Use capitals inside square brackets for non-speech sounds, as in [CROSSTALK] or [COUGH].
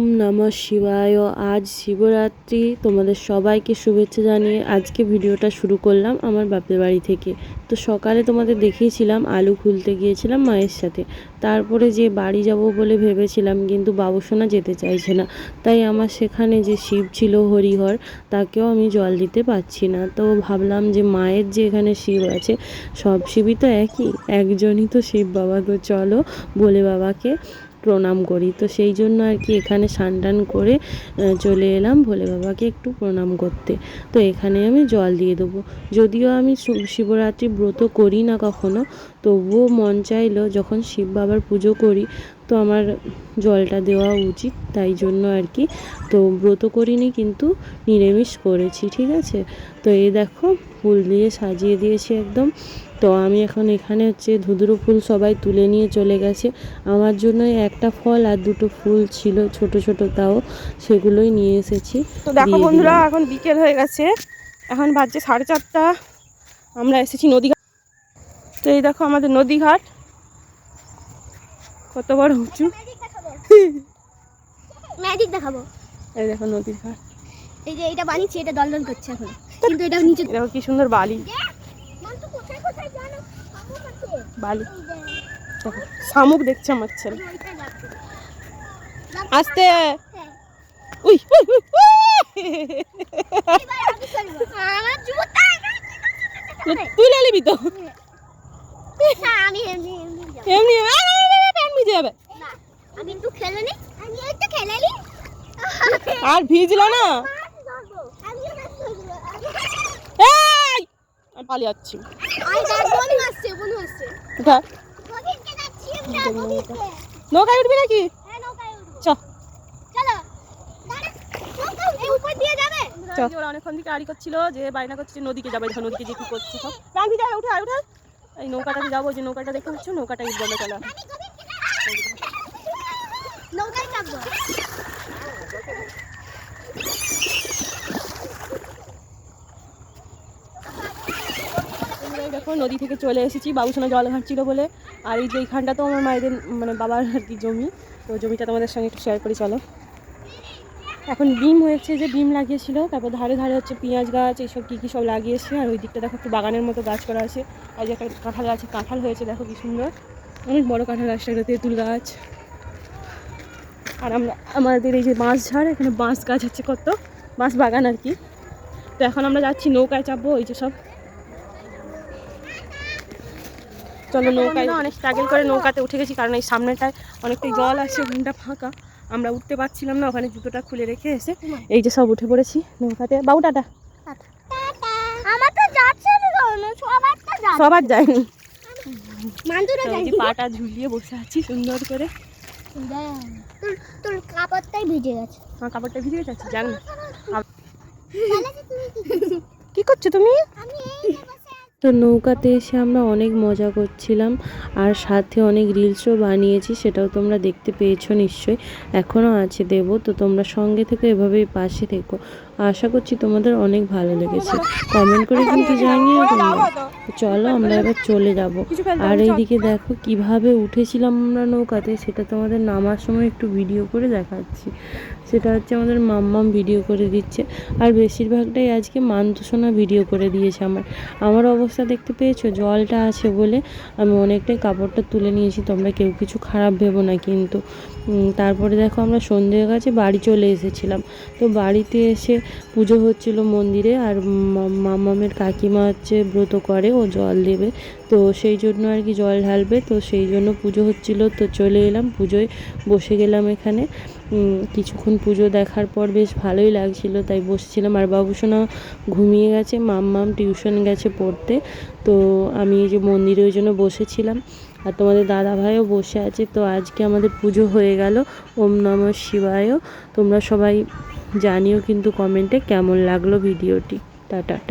ওম নমঃ শিবায়। আজ শিবরাত্রি। তোমাদের সবাইকে শুভেচ্ছা জানিয়ে আজকে ভিডিওটা শুরু করলাম আমার বাপের বাড়ি থেকে। তো সকালে তোমাদের দেখিয়েছিলাম, আলু খুলতে গিয়েছিলাম মায়ের সাথে। তারপরে যে বাড়ি যাব বলে ভেবেছিলাম, কিন্তু বাবুসোনা যেতে চাইছে না। তাই আমার সেখানে যে শিব ছিল হরিহর, তাকেও আমি জল দিতে পারছি না। তো ভাবলাম যে মায়ের যে এখানে শিব আছে, সব শিবই তো একই। একজনই তো শিব বাবা। তো চলো বলে বাবাকে প্রণাম করি। তো সেই জন্য আর কি এখানে স্নান টান করে চলে এলাম ভোলে বাবাকে একটু প্রণাম করতে। তো এখানে আমি জল দিয়ে দেবো। যদিও আমি শিবরাত্রি ব্রত করি না কখনো, তবুও মন চাইলো যখন শিব বাবার পুজো করি তো আমার জলটা দেওয়া উচিত তাই জন্য আর কি। তো ব্রত করিনি কিন্তু নিরামিষ করেছি ঠিক আছে? তো এই দেখো ফুল দিয়ে সাজিয়ে দিয়েছি একদম। তো আমি এখন এখানে হচ্ছে ধুদুরু ফুল সবাই তুলে নিয়ে চলে গেছে। আমার জন্য একটা ফল আর দুটো ফুল ছিল ছোট ছোট তাও সেগুলোই নিয়ে এসেছি। তো দেখো বন্ধুরা এখন বিকেল হয়ে গেছে। এখন বাজছে সাড়ে চারটা। আমরা এসেছি নদীঘাট। তো এই দেখো আমাদের নদীঘাট। কত বড় উঁচু? ম্যাজিক দেখাবো। এই দেখো নদীর ঘাট। এই যে এটা বানিয়েছি এটা দলদল করছে এখন। কিন্তু এটা নিচে দেখো কি সুন্দর বালি? বালি। দেখো শামুক দেখছে আমার ছেলে। আসতে। হ্যাঁ। উই তুলে নিবি তো না আমি এমনি এমনি যাব এমনি প্যান্ট ভিজে যাবে না আমি একটু খেলে নি আমি একটু খেলে নি আর ভিজলো না? এই! আমি পালিয়ে যাচ্ছি আই দেখ বনু আসছে বনু আসছে। কোথায়? নদীতে যাচ্ছি আমরা নদীতে নৌকায় উঠবি নাকি? হ্যাঁ উঠবো। ওরা অনেকক্ষণ থেকে আড়ি করছিল যে বায়না করছে নদীকে যাবে দেখো নদীকে যে কি করছে সব। যাবে, উঠে উঠে এই নৌকাটাতে যাব যে নৌকাটা দেখতে পাচ্ছ নৌকাটা ইসবমে চলে আসে। নৌকায় চাপবো এই দেখো নদী থেকে চলে এসেছি বাবুসোনা জল ঘাটছিল বলে। আর এই যে এইখানটা তো আমার মায়েদের মানে বাবার আর কি জমি। তো জমিটা তোমাদের সঙ্গে একটু শেয়ার করি, চলো। এখন ডিম হয়েছে যে ডিম লাগিয়েছিল, তারপর ধারে ধারে হচ্ছে পেঁয়াজ গাছ, এইসব কী কী সব লাগিয়েছে। আর ওই দিকটা দেখো একটু বাগানের মতো গাছ করা আছে। আর যে একটা কাঁঠাল গাছে, কাঁঠাল হয়েছে, দেখো কি সুন্দর। অনেক বড় কাঁঠাল গাছটা তেঁতুল গাছ। আর আমরা আমাদের এই যে বাঁশ ঝাড় এখানে বাঁশ গাছ আছে কত বাঁশ বাগান আর কি। তো এখন আমরা যাচ্ছি নৌকায় চাপবো ওই যে সব। চলো নৌকায় অনেক স্ট্রাগল করে নৌকাতে উঠে গেছি কারণ এই সামনেটায় অনেকটাই জল আছে ওখানটা ফাঁকা। আমরা উঠতে পারছিলাম না ওখানে জুতোটা খুলে রেখে এসে। এই যে সব উঠে পড়েছি নৌকাতে। বাবু টাটা। সবার তো যাচ্ছে। সবার যায়নি। এই পাটা ঝুলিয়ে বসে আছি সুন্দর করে। তোর তোর কাপড়টাই ভিজে গেছে। তোমার কাপড়টা ভিজে গেছে? জান। [LAUGHS] কি করছ? তুমি? আমি এই যে বসে আছি। তো নৌকাতে এসে আমরা অনেক মজা করছিলাম আর সাথে অনেক রিলসও বানিয়েছি সেটাও তোমরা দেখতে পেয়েছ নিশ্চয়ই। এখনও আছে দেব তো তোমরা সঙ্গে থেকে এভাবেই পাশে থেকো। আশা করছি তোমাদের অনেক ভালো লেগেছে। কমেন্ট করে কিন্তু জানিও তোমরা চলো আমরা এবার চলে যাব। আর। এইদিকে দেখো কীভাবে উঠেছিলাম আমরা নৌকাতে, সেটা তোমাদের নামার সময় একটু ভিডিও করে দেখাচ্ছি। সেটা হচ্ছে আমাদের মাম্মাম ভিডিও করে দিচ্ছে। আর বেশিরভাগটাই আজকে মান্তসোনা ভিডিও করে দিয়েছে আমার। আমার অবস্থা দেখতে পেয়েছ? জলটা আছে বলে আমি অনেকটাই কাপড়টা তুলে নিয়েছি। তোমরা কেউ কিছু খারাপ ভেবো না কিন্তু। তারপরে দেখো আমরা সন্ধ্যে কাছে বাড়ি চলে এসেছিলাম। তো বাড়িতে এসে পুজো হচ্ছিল মন্দিরে আর মামামের কাকিমা হচ্ছে ব্রত করে, ও জল দেবে। তো সেই জন্য আর কি জল ঢালবে, তো সেই জন্য পুজো হচ্ছিল। তো চলে এলাম পুজোয়, বসে গেলাম এখানে। কিছুক্ষণ পুজো দেখার পর বেশ ভালোই লাগছিল, তাই বসেছিলাম। আর বাবুসোনা ঘুমিয়ে গেছে, মাম্মাম টিউশন গেছে পড়তে। তো আমি এই যে মন্দিরে ওই জন্য বসেছিলাম। আর তোমাদের দাদা ভাইও বসে আছে। তো আজকে আমাদের পুজো হয়ে গেল। ওম নমঃ শিবায়। তোমরা সবাই জানিও কিন্তু কমেন্টে কেমন লাগল ভিডিওটি। টাটা।